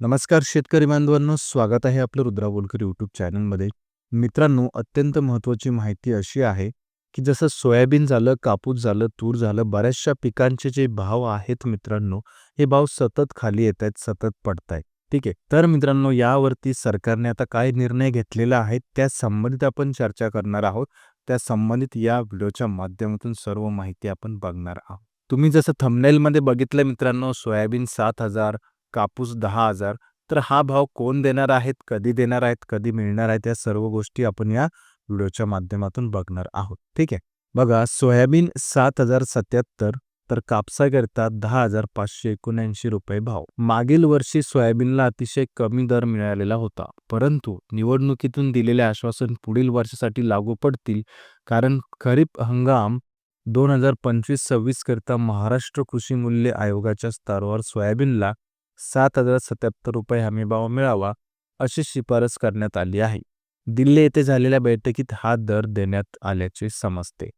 नमस्कार शेतकरी बांधवांनो स्वागत आहे आपलं रुद्रा बोलकर यूट्यूब चॅनलमध्ये मित्रांनो अत्यंत महत्त्वाची माहिती अशी आहे की जसं सोयाबीन झालं कापूस झालं तूर झालं बऱ्याचशा पिकांचे जे भाव आहेत मित्रांनो हे भाव सतत खाली येत आहेत सतत पडत आहेत. ठीक आहे? तर मित्रांनो यावरती सरकारने आता काय निर्णय घेतलेला आहे त्या संबंधित आपण चर्चा करणार आहोत. त्या संबंधित या व्हिडिओच्या माध्यमातून सर्व माहिती आपण बघणार आहोत. तुम्ही जसं थंबनेलमध्ये बघितलं मित्रांनो सोयाबीन सात हजार कापूस दहा हजार. तर हा भाव कोण देणार आहेत कधी देणार आहेत कधी मिळणार आहेत या सर्व गोष्टी आपण या व्हिडिओच्या माध्यमातून बघणार आहोत. ठीक आहे? बघा सोयाबीन सात हजार सत्याहत्तर तर कापसाकरिता दहा हजार पाचशे एकोणऐंशी रुपये भाव. मागील वर्षी सोयाबीनला अतिशय कमी दर मिळालेला होता. परंतु निवडणुकीतून दिलेले आश्वासन पुढील वर्षासाठी लागू पडतील कारण खरीप हंगाम दोन हजार पंचवीस सव्वीस करिता महाराष्ट्र कृषी मूल्य आयोगाच्या स्तरावर सोयाबीनला सात हजार सत्याहत्तर रुपये हमीभाव मिळावा अशी शिफारस करण्यात आली आहे. दिल्ली येथे झालेल्या बैठकीत हा दर देण्यात आल्याचे समजते.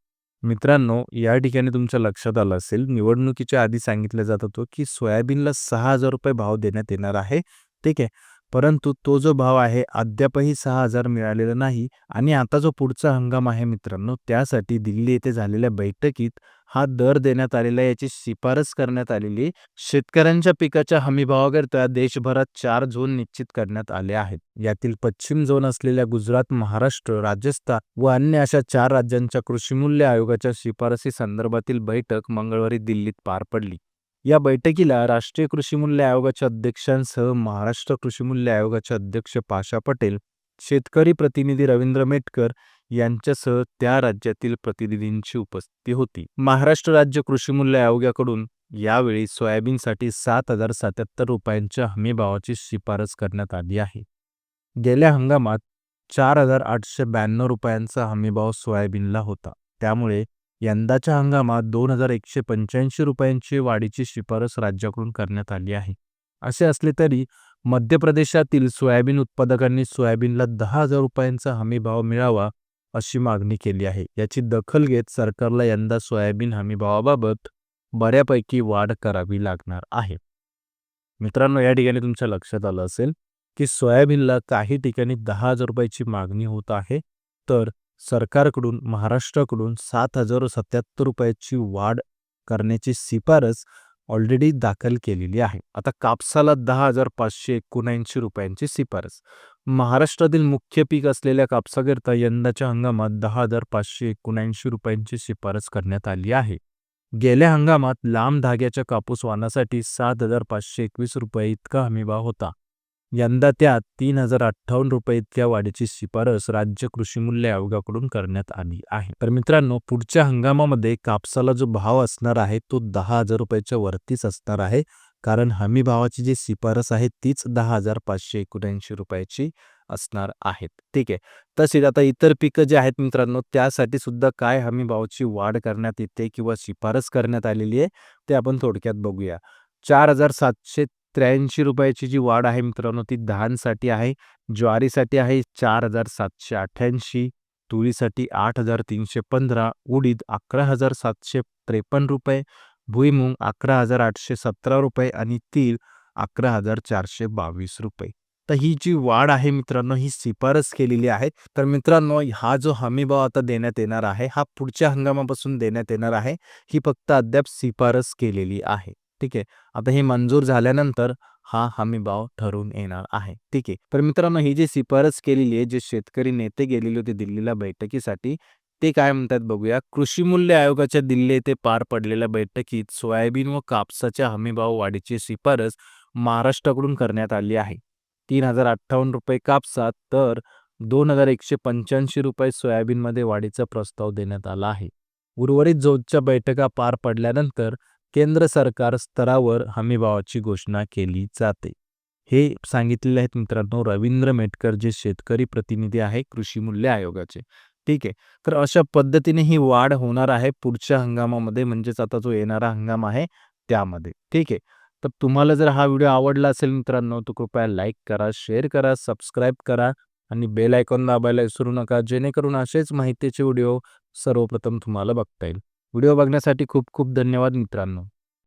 मित्रांनो या ठिकाणी तुमच्या लक्षात आलं असेल निवडणुकीच्या आधी सांगितलं जात होतं की सोयाबीनला सहा हजार रुपये भाव देण्यात येणार आहे. ठीक आहे. परंतु तो जो भाव आहे अद्यापही सहा हजार मिळालेला नाही. आणि आता जो पुढचा हंगाम आहे मित्रांनो त्यासाठी दिल्ली येथे झालेल्या बैठकीत हा दर देण्यात आलेला याची शिफारस करण्यात आलेली शेतकऱ्यांच्या पिकाच्या हमीभावाकरिता देशभरात चार झोन निश्चित करण्यात आले आहेत. यातील पश्चिम झोन असलेल्या गुजरात महाराष्ट्र राजस्थान व अन्य अशा चार राज्यांच्या कृषीमूल्य आयोगाच्या शिफारसी संदर्भातील बैठक मंगळवारी दिल्लीत पार पडली. या बैठकीला राष्ट्रीय कृषी मूल्य आयोगाच्या अध्यक्षांसह महाराष्ट्र कृषी मूल्य आयोगाचे अध्यक्ष पाशा पटेल शेतकरी प्रतिनिधी रवींद्र मेटकर यांच्यासह त्या राज्यातील प्रतिनिधींची उपस्थिती होती. महाराष्ट्र राज्य कृषी मूल्य आयोगाकडून यावेळी सोयाबीनसाठी सात हजार सत्याहत्तर रुपयांच्या हमीभावाची शिफारस करण्यात आली आहे. गेल्या हंगामात चार हजार आठशे ब्याण्णव रुपयांचा हमीभाव सोयाबीनला होता. त्यामुळे यंदाच्या हंगामात दोन हजार एकशे पंच्याऐंशी रुपयांची वाढीची शिफारस राज्याकडून करण्यात आली आहे. असे असले तरी मध्य प्रदेशातील सोयाबीन उत्पादकांनी सोयाबीनला दहा हजार रुपयांचा हमीभाव मिळावा अशी मागणी केली आहे. याची दखल घेत सरकारला यंदा सोयाबीन हमीभावाबाबत बऱ्यापैकी वाढ करावी लागणार आहे. मित्रांनो या ठिकाणी तुमच्या लक्षात आलं असेल की सोयाबीनला काही ठिकाणी दहा हजार रुपयाची मागणी होत आहे तर सरकारकडून महाराष्ट्राकडून सात हजार सत्याहत्तर रुपयाची वाढ करण्याची शिफारस ऑलरेडी दाखल केलेली आहे. आता कापसाला दहा हजार पाचशे एकोणऐंशी रुपयांची शिफारस. महाराष्ट्रातील मुख्य पीक असलेल्या कापसाकरिता यंदाच्या हंगामात दहा हजार पाचशे एकोणऐंशी रुपयांची शिफारस करण्यात आली आहे. गेल्या हंगामात लांब धाग्याच्या कापूस वाहनासाठी सात हजार पाचशे एकवीस रुपये इतका हमीभाव होता. यंदा त्यात तीन हजार अठ्ठावन्न रुपये इतक्या वाढीची शिफारस राज्य कृषी मूल्य आयोगाकडून करण्यात आली आहे. तर मित्रांनो पुढच्या हंगामामध्ये कापसाला जो भाव असणार आहे तो दहा हजार रुपयाच्या वरतीच असणार आहे. कारण हमी भावाची जी शिफारस आहे तीच दहा हजार पाचशे एकोणऐंशी रुपयाची असणार आहेत ठीक आहे. तसेच आता इतर पिकं जे आहेत मित्रांनो त्यासाठी सुद्धा काय हमी भावाची वाढ करण्यात येते किंवा शिफारस करण्यात आलेली आहे ते आपण थोडक्यात बघूया. चार हजार सातशे त्र्याऐंशी रुपयाची जी वाढ आहे मित्रांनो ती धानसाठी आहे ज्वारीसाठी आहे चार हजार सातशे अठ्ठ्याऐंशी तुरीसाठी आठ हजार तीनशे पंधरा उडीद अकरा हजार सातशे त्रेपन्न रुपये भुईमुंग अकरा हजार आठशे सतरा रुपये आणि तीळ अकरा हजार चारशे बावीस रुपये. तर ही जी वाढ आहे मित्रांनो ही शिफारस केलेली आहे. तर मित्रांनो हा जो हमीभाव आता देण्यात येणार आहे हा पुढच्या हंगामापासून देण्यात येणार आहे. ही फक्त अद्याप शिफारस केलेली आहे. ठीक आहे? आता हे मंजूर झाल्यानंतर हा हमी भाव येणार आहे. ठीक आहे? तर मित्रांनो ही जी शिफारस केलेली आहे जे शेतकरी नेते गेलेले होते दिल्लीला बैठकीसाठी ते काय म्हणतात बघूया कृषी मूल्य आयोगाच्या दिल्ली येथे पार पडलेल्या बैठकीत सोयाबीन व कापसाच्या हमीभाव वाढीची शिफारस महाराष्ट्राकडून करण्यात आली आहे. तीन हजार अठ्ठावन्न रुपये कापसात तर दोन हजार एकशे पंच्याऐंशी रुपये सोयाबीनमध्ये वाढीचा प्रस्ताव देण्यात आला आहे. उर्वरित जोतच्या बैठका पार पडल्यानंतर केंद्र सरकार स्तरावर हमीभावाची घोषणा केली जाते. हे सांगितलेले आहेत मित्रांनो रवींद्र मेटकर जे शेतकरी प्रतिनिधी आहे कृषी मूल्य आयोगाचे. ठीक आहे. तर अशा पद्धतीने ही वाढ होणार आहे पुढच्या हंगामामध्ये म्हणजेच आता जो येणारा हंगाम आहे त्यामध्ये. ठीक आहे. तर तुम्हाला जर हा व्हिडिओ आवडला असेल मित्रांनो तर कृपया लाईक करा शेअर करा सबस्क्राईब करा आणि बेल आयकॉन दाबायला विसरू नका जेणेकरून असेच माहितीचे व्हिडिओ सर्वप्रथम तुम्हाला बघता येईल. व्हिडिओ बघण्यासाठी खूप खूप धन्यवाद मित्रांनो.